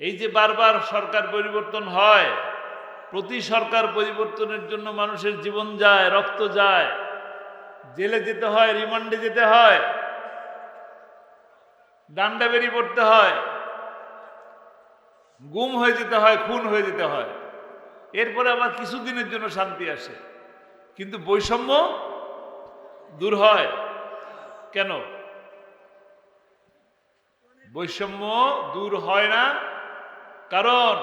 এই যে বারবার সরকার পরিবর্তন হয়, প্রতি সরকার পরিবর্তনের জন্য মানুষের জীবন যায়, রক্ত যায়, জেলে যেতে হয়, রিমান্ডে যেতে হয়, ডান্ডা বেরি পড়তে হয়, গুম হয়ে যেতে হয়, খুন হয়ে যেতে হয়। এরপরে আবার কিছুদিনের জন্য শান্তি আসে। কিন্তু বৈষম্য দূর হয়। কেন? বৈষম্য দূর হয় না। কারণ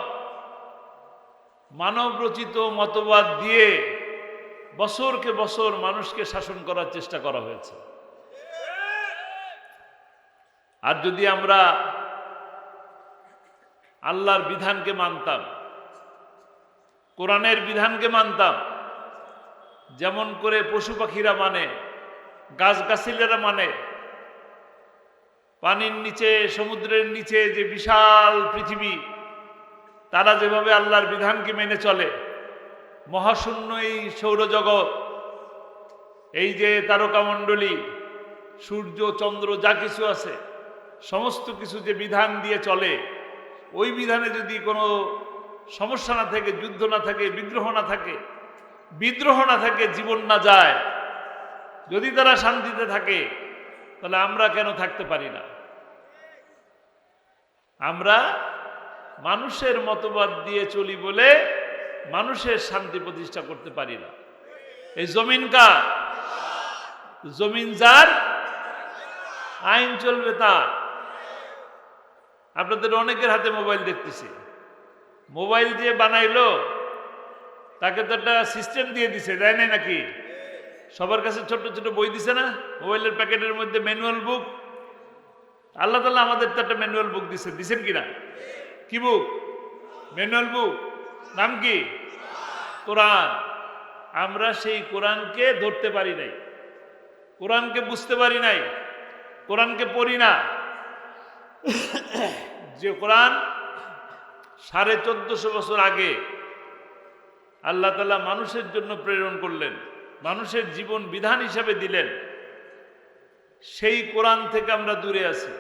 মানব রচিত মতবাদ দিয়ে বছরকে বছর মানুষকে শাসন করার চেষ্টা করা হয়েছে। আর যদি আমরা আল্লাহর বিধানকে মানতাম, কোরআনের বিধানকে মানতাম, যেমন করে পশু পাখিরা মানে গাছগাছিলেরা মানে পানির নিচে, সমুদ্রের নিচে যে বিশাল পৃথিবী তারা যেভাবে আল্লাহর বিধানকে মেনে চলে, মহাশূন্য এই সৌরজগৎ, এই যে তারকামণ্ডলী, সূর্য, চন্দ্র যা কিছু আছে, সমস্ত কিছু যে বিধান দিয়ে চলে, ওই বিধানে যদি কোনো সমস্যা না থাকে, যুদ্ধ না থাকে, বিদ্রোহ না থাকে, বিদ্রোহ না থাকে, জীবন না যায়, যদি তারা শান্তিতে থাকে, তাহলে আমরা কেন থাকতে পারি না? আমরা মানুষের মতবাদ দিয়ে চলি বলে মানুষের শান্তি প্রতিষ্ঠা করতে পারি না। এই জমিন কার? জমিন যার? আইন চলবে তার। আপনাদের অনেকের হাতে মোবাইল দেখতেছি। মোবাইল দিয়ে বানাইলো, তাকে তো একটা সিস্টেম দিয়ে দিছে, দেয় নাই নাকি? সবার কাছে ছোট ছোট বই দিছে না? মোবাইলের প্যাকেটের মধ্যে ম্যানুয়াল বুক। আল্লাহ তালা আমাদের তো একটা ম্যানুয়াল বুক দিছে, দিছেন কিনা? কি বুক? ম্যানুয়াল বুক। নাম কি? কোরআন। আমরা সেই কোরআনকে ধরতে পারি নাই। কোরআনকে বুঝতে পারি নাই। কোরআনকে পড়ি না। যে কোরআন সাড়ে চোদ্দশো বছর আগে আল্লাহ তালা মানুষের জন্য প্রেরণ করলেন, মানুষের জীবন বিধান হিসাবে দিলেন, সেই কোরআন থেকে আমরা দূরে আছি।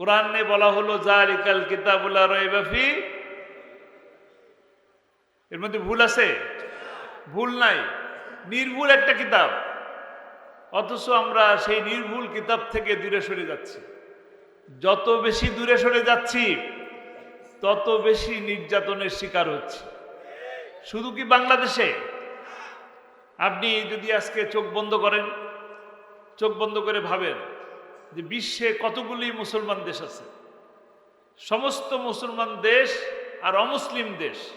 কোরআনে বলা হলো জারিকাল কিতাবুল্লাহ রয়বাফি এর মধ্যে ভুল আছে? ভুল নাই। নির্ভুল একটা কিতাব। অথচ আমরা সেই নির্ভুল কিতাব থেকে দূরে সরে যাচ্ছি। যত বেশি দূরে সরে যাচ্ছি, তত বেশি নির্যাতনের শিকার হচ্ছে। শুধু কি বাংলাদেশে? আপনি যদি আজকে চোখ বন্ধ করেন, চোখ বন্ধ করে ভাবেন যে বিশ্বে কতগুলি মুসলমান দেশ আছে? সমস্ত মুসলমান দেশ আর অমুসলিম দেশ।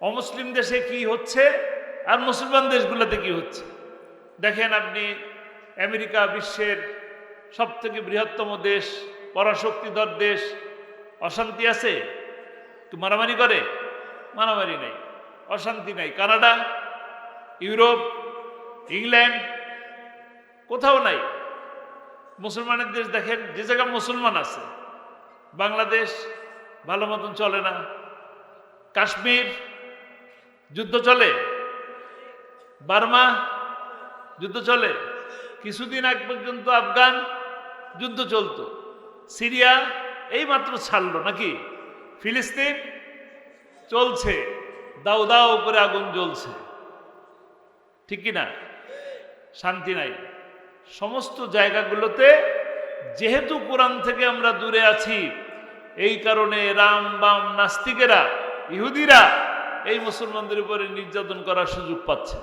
অমুসলিম দেশে কি হচ্ছে আর মুসলমান দেশগুলোতে কি হচ্ছে? দেখেন আপনি আমেরিকা বিশ্বের সব থেকে বৃহত্তম দেশ, পরাশক্তিধর দেশ। অশান্তি আছে? মারামারি করে? মারামারি নেই। অশান্তি নাই। কানাডা, ইউরোপ, ইংল্যান্ড, কোথাও নাই। মুসলমানের দেশ দেখেন, যে জায়গায় মুসলমান আছে, বাংলাদেশ ভালো মতন চলে না, কাশ্মীর যুদ্ধ চলে, বার্মা যুদ্ধ চলে, কিছুদিন আগ পর্যন্ত আফগান যুদ্ধ চলতো, সিরিয়া এই মাত্র ছাড়লো নাকি? ফিলিস্তিন চলছে, দাও দাও করে আগুন জ্বলছে, ঠিক কি না শান্তি নাই। সমস্ত জায়গাগুলোতে, যেহেতু কোরআন থেকে আমরা দূরে আছি, এই কারণে রাম বাম নাস্তিকেরা, ইহুদিরা এই মুসলমানদের উপরে নির্যাতন করার সুযোগ পাচ্ছে।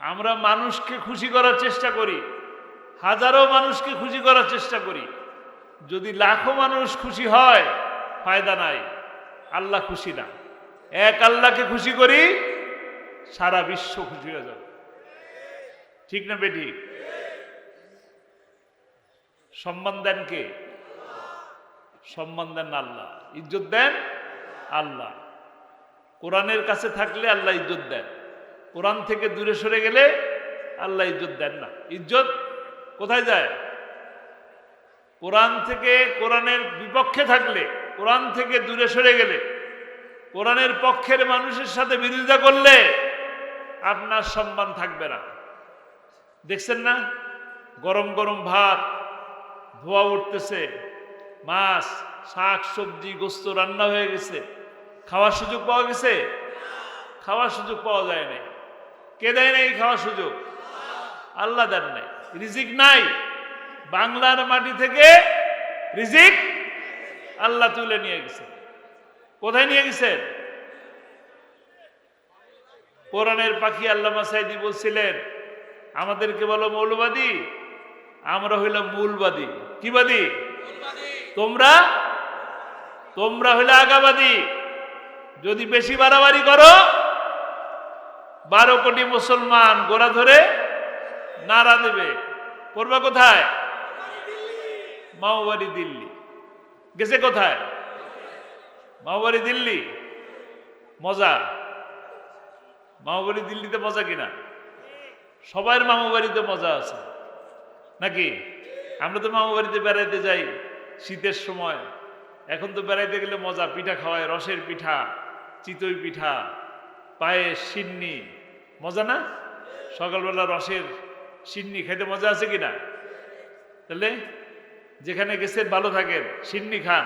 আমরা মানুষকে খুশি করার চেষ্টা করি, হাজারো মানুষকে খুশি করার চেষ্টা করি। যদি লাখো মানুষ খুশি হয়, ফায়দা নাই, আল্লাহ খুশি না। এক আল্লাহকে খুশি করি, সারা বিশ্ব খুশি হয়ে যাবে। ঠিক না বেটি? সম্মান দেন কে? সম্মান দেন আল্লাহ। ইজ্জত দেন? আল্লাহ। কোরআনের কাছে থাকলে আল্লাহ ইজ্জত দেন। কোরআন থেকে দূরে সরে গেলে আল্লাহ ইজ্জত দেন না। ইজ্জত কোথায় যায়? কোরআন থেকে কোরআনের বিপক্ষে থাকলে, কোরআন থেকে দূরে সরে গেলে, কোরআনের পক্ষের মানুষের সাথে বিরোধিতা করলে আপনার সম্মান থাকবে না। দেখছেন না? গরম গরম ভাত, ধোয়া উঠতেছে, মাছ, শাক, সবজি, গোস্ত রান্না হয়ে গেছে। খাওয়ার সুযোগ পাওয়া গেছে? খাওয়ার সুযোগ পাওয়া যায় নাই। কে দেয় নাই খাওয়ার সুযোগ? আল্লাহ দেন নাই। রিজিক নাই। বাংলার মাটি থেকে রিজিক আল্লাহ তুলে নিয়ে গেছে। কোথায় নিয়ে গেছেন কোরআনের পাখি আল্লামা সাইদি বলছিলেন আমাদেরকে বলো মৌলবাদী, আমরা হইলাম মূলবাদী। কিবাদী তোমরা? তোমরা হইলে আগাবাদী। যদি বেশি বাড়াবাড়ি করো, বারো কোটি মুসলমান গোড়া ধরে নাড়া দেবে। করবা কোথায়? মাওবাড়ি দিল্লি। গেছে কোথায়? মাওবাড়ি দিল্লি। মজা। মামাবাড়ি দিল্লিতে মজা কিনা? সবার মামা বাড়িতে মজা আছে। নাকি? আমরা তো মামা বাড়িতে বেড়াইতে যাই শীতের সময়। এখন তো বেড়াইতে গেলে মজা, পিঠা খাওয়ায়, রসের পিঠা, চিতই পিঠা পায়েস সিন্নি। মজা না? সকালবেলা রসের সিন্নি খাইতে মজা আছে কিনা? তাহলে যেখানে গেছেন ভালো থাকেন, সিন্নি খান।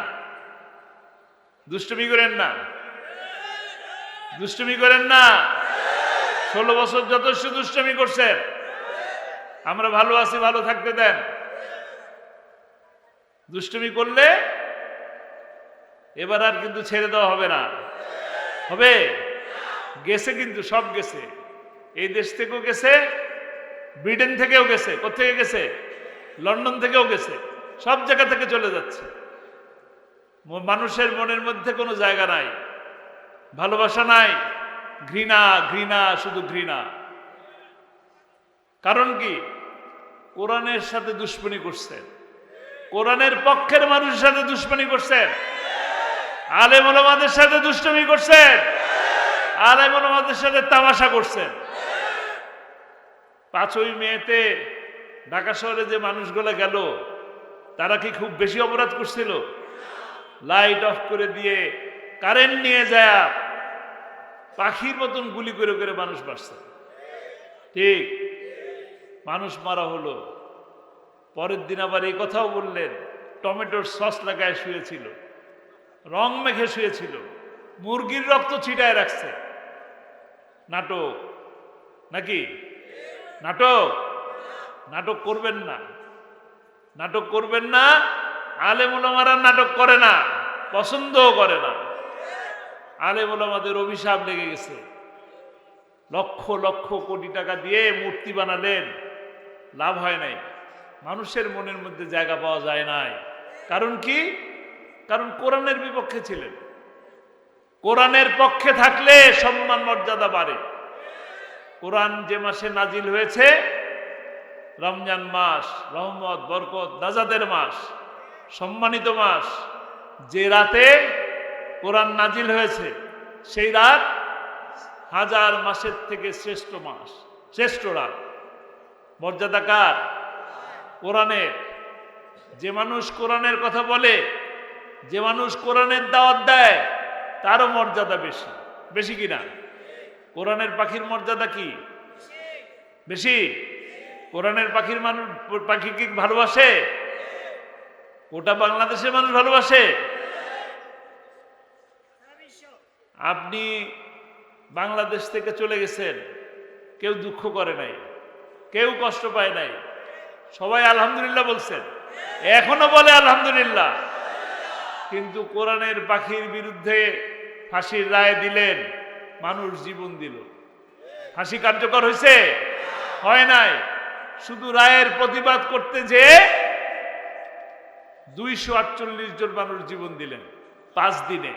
দুষ্টুমি করেন না। দুষ্টুমি করেন না। ষোলো বছর যথেষ্ট দুষ্টমি করছেন। আমরা ভালো আছি, ভালো থাকতে দেন। দুষ্টমি করলে এবার আর কিন্তু ছেড়ে দেওয়া হবে না। হবে? গেছে কিন্তু, সব গেছে। এই দেশ থেকেও গেছে, ব্রিটেন থেকেও গেছে কোথেকে গেছে? লন্ডন থেকেও গেছে, সব জায়গা থেকে চলে যাচ্ছে। মানুষের মনের মধ্যে কোনো জায়গা নাই, ভালোবাসা নাই। ঘৃণা ঘৃণা, শুধু ঘৃণা। কারণ কি? কোরআনের সাথে দুশ্মনী করছেন কোরআনের পক্ষের মানুষের সাথে দুশ্মনী করছেন আলেম ওলামাদের সাথে দুষ্টমি করছেন আলেম ওলামাদের সাথে তামাশা করছেন পাঁচই মেয়েতে ঢাকা শহরে যে মানুষগুলো গেল, তারা কি খুব বেশি অপরাধ করছিল? লাইট অফ করে দিয়ে কারেন্ট নিয়ে যায়। পাখির মতন গুলি করে করে মানুষ মারছে ঠিক। মানুষ মারা হলো। পরের দিন আবার এই কথাও বললেন, টমেটোর সস লাগায় শুয়েছিল, রং মেখে শুয়েছিল, মুরগির রক্ত ছিটায় রাখছে। নাটক। নাকি? নাটক? নাটক করবেন না। নাটক করবেন না? আলেমুলামারা নাটক করে না, পছন্দও করে না। আলেমুলামাদের অভিশাপ লেগে গেছে। লক্ষ লক্ষ কোটি টাকা দিয়ে মূর্তি বানালেন, লাভ হয় নাই। মানুষের মনের মধ্যে জায়গা পাওয়া যায় নাই। কারণ কি? কারণ কোরআনের বিপক্ষে ছিলেন। কোরআনের পক্ষে থাকলে সম্মান, মর্যাদা বাড়ে। কোরআন যে মাসে নাজিল হয়েছে, রমজান মাস, রহমত, বরকত, নাজাদের মাস, সম্মানিত মাস, যে রাতে কোরআন নাজিল হয়েছে, সেই রাত হাজার মাসের থেকে শ্রেষ্ঠ মাস, শ্রেষ্ঠ রাত। মর্যাদা কার? কোরআনের। যে মানুষ কোরআনের কথা বলে, যে মানুষ কোরআনের দাওয়াত দেয়, তারও মর্যাদা বেশি। বেশি কিনা কোরআনের পাখির মর্যাদা কি? বেশি। কোরআনের পাখির মানুষ, পাখি কি ভালোবাসে? ওটা বাংলাদেশের মানুষ ভালোবাসে? আপনি বাংলাদেশ থেকে চলে গেছেন, কেউ দুঃখ করে নাই, কেউ কষ্ট পায় নাই। সবাই আলহামদুলিল্লাহ বলছেন। এখনও বলে আলহামদুলিল্লাহ। কিন্তু কোরআনের পাখির বিরুদ্ধে ফাঁসির রায় দিলেন, মানুষ জীবন দিল। ফাঁসি কার্যকর হয়েছে? হয় নাই। শুধু রায়ের প্রতিবাদ করতে যে দুইশো আটচল্লিশ জন মানুষ জীবন দিলেন, পাঁচ দিনে।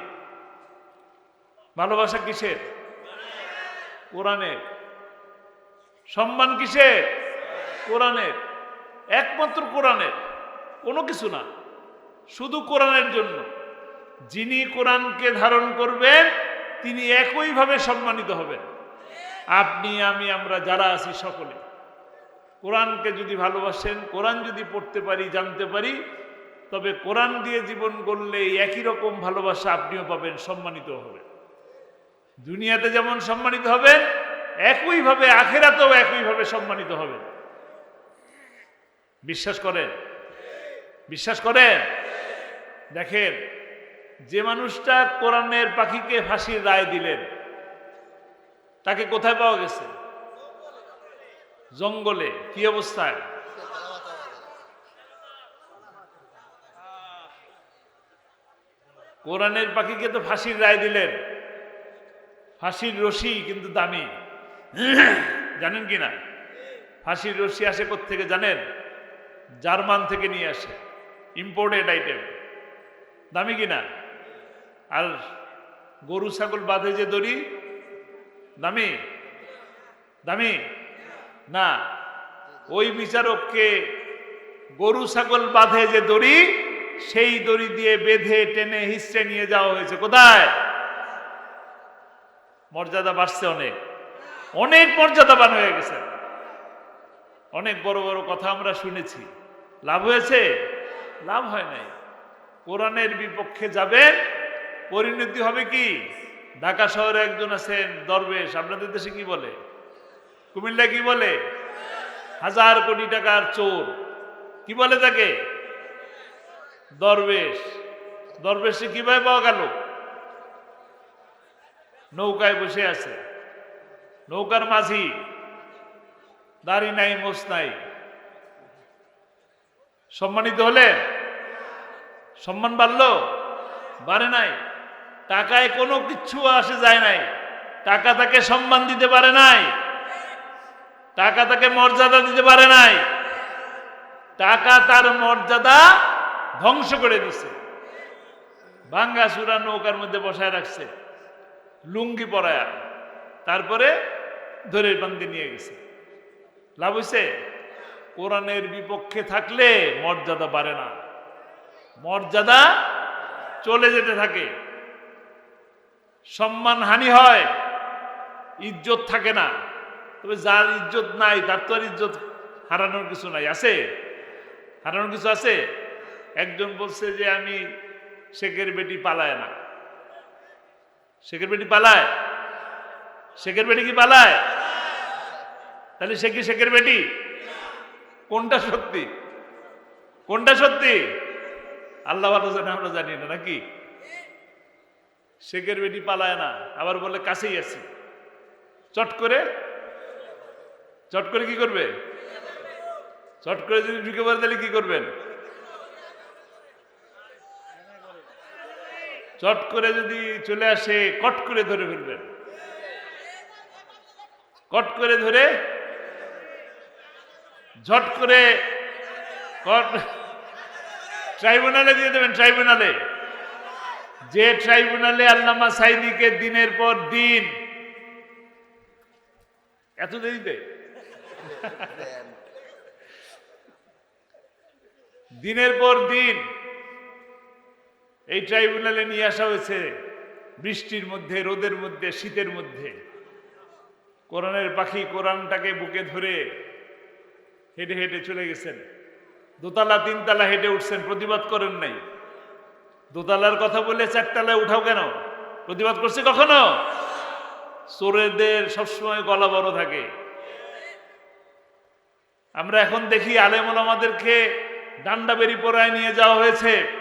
ভালোবাসা কিসের? কোরআনের সম্মান কিসের? কোরআনের একমাত্র কোরআনের কোনো কিছু না। শুধু কোরআনের জন্য। যিনি কোরআনকে ধারণ করবেন, তিনি একইভাবে সম্মানিত হবেন। আপনি, আমি, আমরা যারা আছি সকলে। কোরআনকে যদি ভালোবাসেন, কোরআন যদি পড়তে পারি, জানতে পারি, তবে কোরআন দিয়ে জীবন গড়লে একই রকম ভালোবাসা আপনিও পাবেন সম্মানিত হবেন। দুনিয়াতে যেমন সম্মানিত হবেন একইভাবে আখেরাতেও একইভাবে সম্মানিত হবেন বিশ্বাস করেন? বিশ্বাস করেন? দেখেন, যে মানুষটা কোরআনের পাখিকে ফাঁসির রায় দিলেন, তাকে কোথায় পাওয়া গেছে? জঙ্গলে। কি অবস্থায়? কোরআনের পাখিকে তো ফাঁসির রায় দিলেন। ফাঁসির রশি কিন্তু দামি। জানেন কি না ফাঁসির রশি আসে থেকে জানেন? জার্মান থেকে নিয়ে আসে। ইম্পোর্টেড আইটেম দামি কি না আর গরু, ছাগল বাঁধে যে দড়ি, দামি? দামি? না। ওই বিচারককে গরু, ছাগল বাঁধে যে দড়ি, সেই দড়ি দিয়ে বেঁধে, টেনে হিস্টে নিয়ে যাওয়া হয়েছে। কোথায়? মর্যাদা বাড়ছে অনেক। অনেক মর্যাদাবান হয়ে গেছে। অনেক বড় বড় কথা আমরা শুনেছি। লাভ হয়েছে? লাভ হয় নাই। কোরআনের বিপক্ষে যাবেন পরিণতি হবে কি? ঢাকা শহরে একজন আছেন দরবেশ, আপনাদের দেশে কি বলে? কুমিল্লা কি বলে? হাজার কোটি টাকার চোর। কি বলে তাকে? দরবেশ। দরবেশে কীভাবে পাওয়া গেল? নৌকায় বসে আছে। নৌকার মাঝি, দাড়ি নাই মোস নাই। সম্মানিত হলে সম্মান বাড়লো? বাড়ে নাই। টাকায় কোনো কিচ্ছু আসে যায় নাই। টাকা তাকে সম্মান দিতে পারে নাই। টাকা তাকে মর্যাদা দিতে পারে নাই। টাকা তার মর্যাদা ধ্বংস করে দিছে। ভাঙ্গা সুরা নৌকার মধ্যে বসায় রাখছে। লুঙ্গি পরায়া। তারপরে ধরে বান্ধে নিয়ে গেছে। লাভ হইছে? কোরআনের বিপক্ষে থাকলে মর্যাদা বাড়ে না। মর্যাদা চলে যেতে থাকে। সম্মান হানি হয়, ইজ্জত থাকে না। তবে যার ইজ্জত নাই, তার তো আর ইজ্জত হারানোর কিছু নাই। আছে? হারানোর কিছু আছে? একজন বলছে যে, আমি শেখের বেটি পালায় না। শেখের বেটি পালায়। শেখের বেটি কি পালায়? তাহলে সে কি শেখের বেটি কোনটা সত্যি? কোনটা সত্যি? আল্লাহ ভালো জানে, আমরা জানি না, নাকি? শেখের বেটি পালায় না, আবার বলে কাছেই আছি। চট করে। চট করে কি করবে? চট করে যদি ঢুকে পড়ে, তাহলে কি করবেন? চট করে যদি চলে আসে, কট করে ধরে ফেলবেন। কট করে ধরে, ঝট করে কট, ট্রাইব্যুনালে দিয়ে দেবেন, ট্রাইব্যুনালে। যে ট্রাইব্যুনালে আল্লামা সাইদিকে দিনের পর দিন। এত দেরিতে? দিনের পর দিন। এই ট্রাইব্যুনালে নিয়ে আসা হয়েছে বৃষ্টির মধ্যে, রোদের মধ্যে, শীতের মধ্যে। কোরআনের পাখি কোরআনটাকে বুকে ধরে হেঁটে হেঁটে চলে গেছেন। দোতলা, তিনতলা হেঁটে উঠছেন, প্রতিবাদ করেন নাই। দোতলার কথা বলে চারতলায় উঠাও কেন? প্রতিবাদ করছে কখনো? চোরেদের সবসময় গলা বড় থাকে। আমরা এখন দেখি আলেমন আমাদেরকে ডান্ডা বেরি পরায় নিয়ে যাওয়া হয়েছে।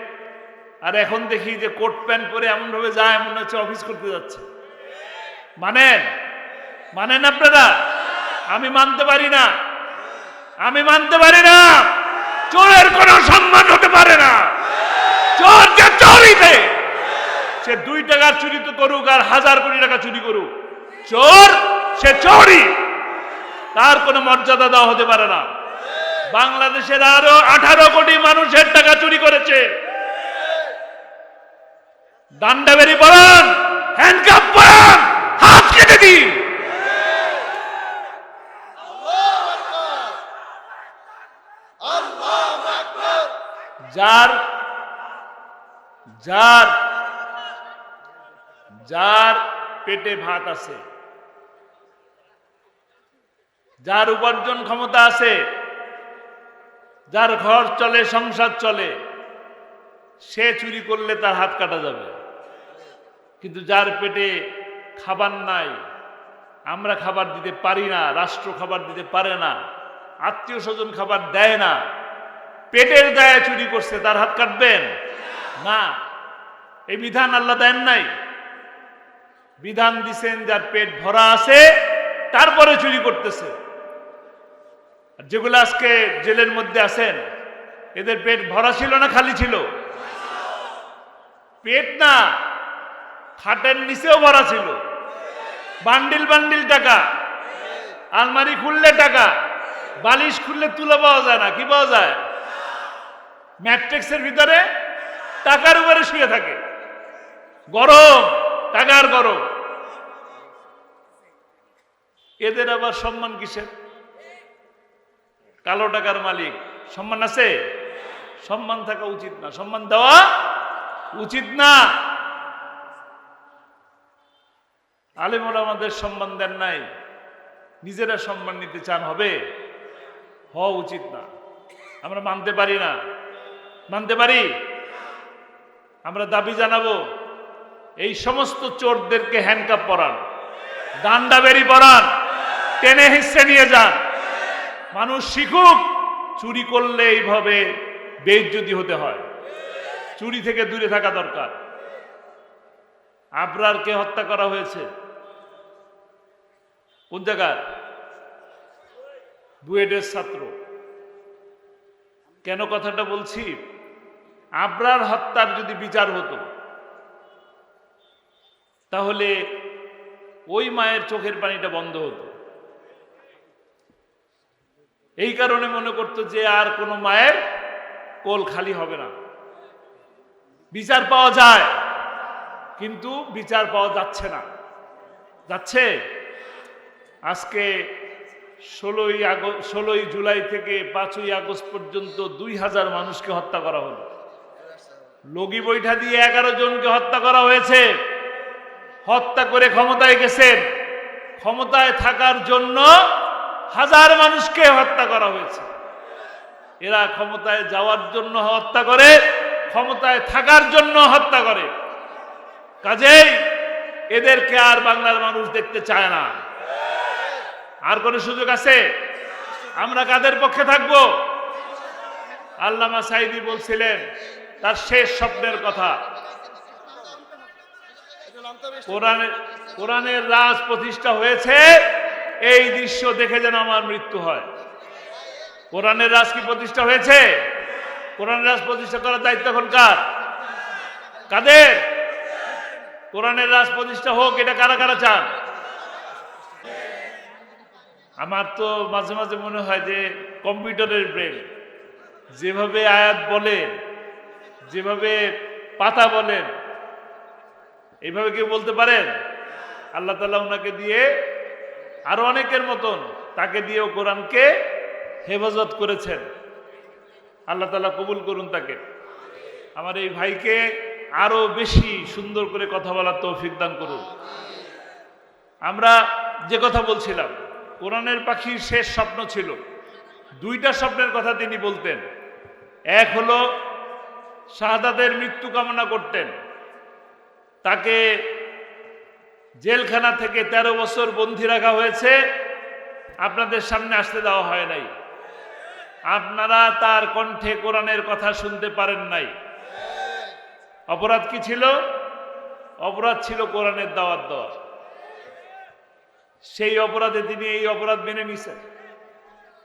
আর এখন দেখি যে কোট প্যান্ট পরে এমনভাবে যায়, মনে হচ্ছে অফিস করতে যাচ্ছে। মানেন? মানেন আপনারা? আমি মানতে পারি না। আমি মানতে পারি না। চোরের কোনো সম্মান হতে পারে না। চোর যে চোরিতে, সে দুই টাকার চুরি তো করুক আর হাজার কোটি টাকা চুরি করুক। চোর, সে চোরই। তার কোনো মর্যাদা দেওয়া হতে পারে না। বাংলাদেশের আরও আঠারো কোটি মানুষের টাকা চুরি করেছে। ডান্ডা বেরি পড়ান হ্যান্ডকাপ পড়ান হাত কেটে দিন। যার যার যার পেটে ভাত আছে, যার উপার্জন ক্ষমতা আছে, যার ঘর চলে, সংসার চলে, সে চুরি করলে তার হাত কাটা যাবে। কিন্তু যার পেটে খাবার নাই, আমরা খাবার দিতে পারি না, রাষ্ট্র খাবার দিতে পারে না, আত্মীয় স্বজন খাবার দেয় না, পেটের দায়ে চুরি করছে, তার হাত কাটবেন? না, এই বিধান আল্লাহ দেন নাই। বিধান দিছেন যার পেট ভরা আছে, তারপরে চুরি করতেছে। যেগুলো আজকে জেলের মধ্যে আছেন, এদের পেট ভরা ছিল না খালি ছিল? পেট না খাটের নিচেও ভরা ছিল। বান্ডিল বান্ডিল টাকা। আলমারি খুললে টাকা। বালিশ খুললে তুলে পাওয়া যায় না, কি পাওয়া যায়? ম্যাট্রিক্সের ভিতরে টাকার উপরে শুয়ে থাকে। গরম, টাকার গরম। এদের আবার সম্মান কিসের? কালো টাকার মালিক। সম্মান আছে? সম্মান থাকা উচিত না। সম্মান দেওয়া উচিত না। আলেমরা আমাদের সম্মান দেন নাই। নিজেরা সম্মান নিতে চান হবে? হওয়া উচিত না। আমরা মানতে পারি না। মানতে পারি? আমরা দাবি জানাব, এই সমস্ত চোরদেরকে হ্যান্ডকাপ পরান। ডান্ডা বেরি পরান। টেনে হিসে নিয়ে যান। মানুষ শিখুক, চুরি করলে এইভাবে বেইজ্জতি হতে হয়। চুরি থেকে দূরে থাকা দরকার। আবরারকে হত্যা করা হয়েছে। কোন জায়গার? বুয়েটের ছাত্র। কেন কথাটা বলছি? আবরার হত্যার যদি বিচার হতো, তাহলে ওই মায়ের চোখের পানিটা বন্ধ হতো। এই কারণে মনে করতো যে আর কোনো মায়ের কোল খালি হবে না। বিচার পাওয়া যায়। কিন্তু বিচার পাওয়া যাচ্ছে না। যাচ্ছে? আজকে ষোলোই আগস্ট, ষোলোই জুলাই থেকে পাঁচই আগস্ট পর্যন্ত দুই হাজার মানুষকে হত্যা করা হলো। লগি বৈঠা দিয়ে এগারো জনকে হত্যা করা হয়েছে। হত্যা করে ক্ষমতায় গেছেন। ক্ষমতায় থাকার জন্য হাজার মানুষকে হত্যা করা হয়েছে। এরা ক্ষমতায় যাওয়ার জন্য হত্যা করে, ক্ষমতায় থাকার জন্য হত্যা করে। কাজেই এদেরকে আর বাংলার মানুষ দেখতে চায় না। আর কোন সুযোগ আছে? আমরা কাদের পক্ষে থাকব? আল্লামা সাইদি বলছিলেন, তার শেষ স্বপ্নের কথা। কোরআনের কোরআনের রাজ প্রতিষ্ঠা হয়েছে, এই দৃশ্য দেখে যেন আমার মৃত্যু হয়। কোরআনের রাজ কি প্রতিষ্ঠা হয়েছে? কোরআনের রাজ প্রতিষ্ঠা করার দায়িত্ব এখন কার? কাদের? কোরআনের রাজ প্রতিষ্ঠা হোক, এটা কারা কারা চান? আমার তো মাঝে মাঝে মনে হয় যে কম্পিউটারের ব্রেন। যেভাবে আয়াত বলেন যেভাবে পাতা বলেন এইভাবে কেউ বলতে পারেন? আল্লাহ তালা ওনাকে দিয়ে আরও অনেকের মতন তাকে দিয়েও কোরআনকে হেফাজত করেছেন। আল্লাহ তালা কবুল করুন তাকে। আমার এই ভাইকে আরও বেশি সুন্দর করে কথা বলার তৌফিক দান করুন। আমরা যে কথা বলছিলাম, কোরআনের পাখির শেষ স্বপ্ন ছিল। দুইটা স্বপ্নের কথা তিনি বলতেন। এক হলো, শাহাদাতের মৃত্যু কামনা করতেন। তাকে জেলখানা থেকে ১৩ বছর বন্দি রাখা হয়েছে। আপনাদের সামনে আসতে দেওয়া হয় নাই। আপনারা তার কণ্ঠে কোরআনের কথা শুনতে পারেন নাই। অপরাধ কি ছিল? অপরাধ ছিল কোরআনের দাওয়াত দেওয়া সেই অপরাধে তিনি এই অপরাধ মেনে নিছেন।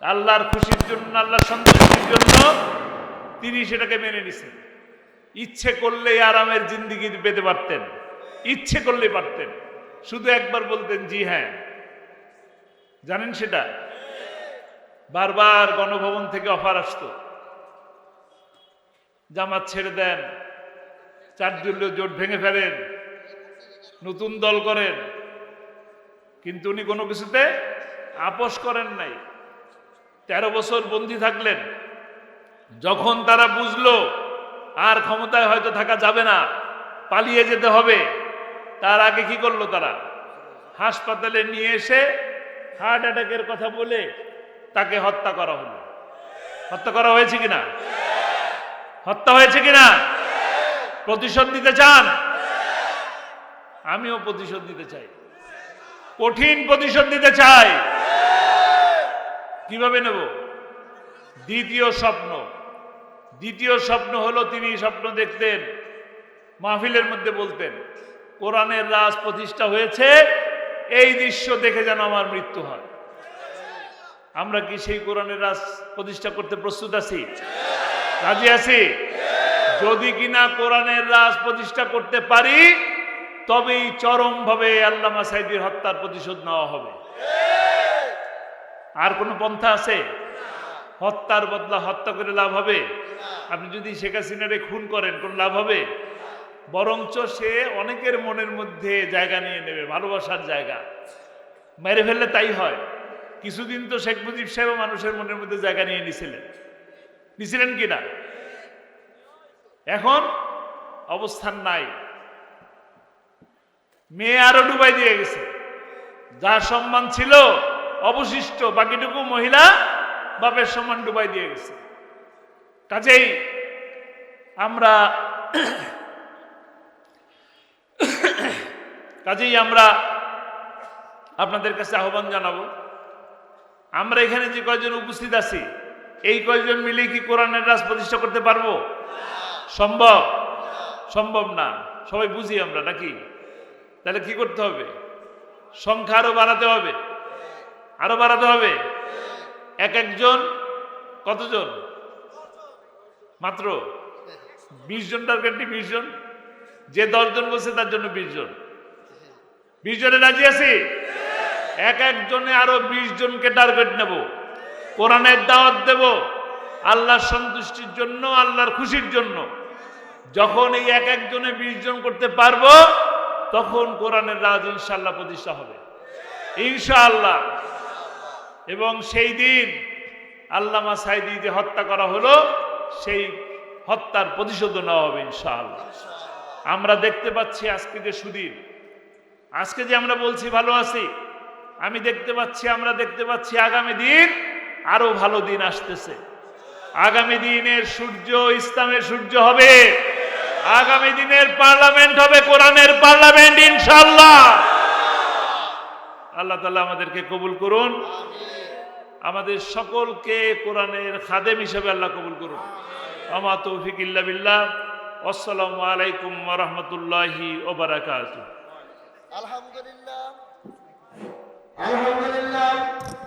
আল্লাহর খুশির জন্য, আল্লাহর সন্তুষ্টির জন্য তিনি সেটাকে মেনে নিছেন। ইচ্ছে করলে আরামের জিন্দিগি পেতে পারতেন। ইচ্ছে করলে পারতেন। শুধু একবার বলতেন, জি হ্যাঁ। জানেন সেটা? বারবার গণভবন থেকে অফার আসতো। জামাত ছেড়ে দেন। চার দলীয় জোট ভেঙে ফেলেন, নতুন দল করেন, কিন্তু উনি কোনো কিছুতে আপোষ করেন নাই। তেরো বছর বন্দী থাকলেন, যখন তারা বুঝলো আর ক্ষমতায় হয়তো থাকা যাবে না, পালিয়ে যেতে হবে, তার আগে কি করল তারা? হাসপাতালে নিয়ে এসে হার্ট অ্যাটাকের কথা বলে তাকে হত্যা করা হলো। হত্যা করা হয়েছে কিনা? হত্যা হয়েছে কিনা? প্রতিশোধ নিতে চান? আমিও প্রতিশোধ নিতে চাই। কঠিন প্রতিশোধ নিতে চাই। কীভাবে নেব? দ্বিতীয় স্বপ্ন। দ্বিতীয় স্বপ্ন হলো তিনি স্বপ্ন দেখতেন, মাহফিলের মধ্যে বলতেন, কোরআনের রাজ প্রতিষ্ঠা হয়েছে, এই দৃশ্য দেখে যেন আমার মৃত্যু হয়। আমরা কি সেই কোরআনের রাজ প্রতিষ্ঠা করতে প্রস্তুত আছি? রাজি আছি? যদি কিনা কোরআনের রাজ প্রতিষ্ঠা করতে পারি, তবেই চরমভাবে আল্লামা সাইদির হত্যার প্রতিশোধ নেওয়া হবে। আর কোনো পন্থা আছে? হত্যার বদলা হত্যা করে লাভ হবে? আপনি যদি শেখ হাসিনারে খুন করেন, কোন লাভ হবে? বরঞ্চ সে অনেকের মনের মধ্যে জায়গা নিয়ে নেবে, ভালোবাসার জায়গা। মেরে ফেললে তাই হয়। কিছুদিন তো শেখ মুজিব সাহেব মানুষের মনের মধ্যে জায়গা নিয়ে নিছিলেন। নিছিলেন কিনা? এখন অবস্থান নাই। মেয়ে আরও ডুবাই দিয়ে গেছে। যার সম্মান ছিল অবশিষ্ট, বাকিটুকু মহিলা বাপের সম্মান ডুবাই দিয়ে গেছে। কাজেই আমরা কাজেই আমরা আপনাদের কাছে আহ্বান জানাব। আমরা এখানে যে কয়জন উপস্থিত আছি, এই কয়জন মিলে কি কোরআনের রাজ প্রতিষ্ঠা করতে পারব? সম্ভব? সম্ভব না। সবাই বুঝি আমরা, নাকি? তাহলে কি করতে হবে? সংখ্যা আরও বাড়াতে হবে। আরও বাড়াতে হবে? এক একজন কতজন? মাত্র? বিশ জন টার্গেটটি বিশ জন? যে দশজন বসে তার জন্য বিশ জন। বিশ জনে রাজি আছি? এক একজনে আরও বিশ জনকে টার্গেট নেব। কোরআনের দাওয়াত দেব। আল্লাহর সন্তুষ্টির জন্য, আল্লাহর খুশির জন্য। যখন এই এক একজনে বিশ জন করতে পারব, তখন কোরআনের রাজ ইনশাল্লাহ প্রতিষ্ঠা হবে। ইনশাআল্লাহ। এবং সেই দিন আল্লামা সাইদি যে হত্যা করা হলো, সেই হত্যার প্রতিশোধ নেওয়া হবে ইনশাআল্লাহ। আমরা দেখতে পাচ্ছি আজকে যে সুদিন। আজকে যে আমরা বলছি ভালো আছি, আমি দেখতে পাচ্ছি, আমরা দেখতে পাচ্ছি আগামী দিন আরও ভালো দিন আসতেছে। আগামী দিনের সূর্য ইসলামের সূর্য হবে। আগামী দিনের পার্লামেন্ট হবে, কোরআনের পার্লামেন্ট ইনশাল্লাহ আল্লাহ তালা আমাদেরকে কবুল করুন। আমাদের সকলকে কোরআনের খাদেম হিসেবে আল্লাহ কবুল করুন। আমা তৌফিক ইল্লা বিল্লাহ। আসসালামু আলাইকুম রহমতুল্লাহি ওবারাকাতুহ আলহামদুলিল্লাহ। আলহামদুলিল্লাহ।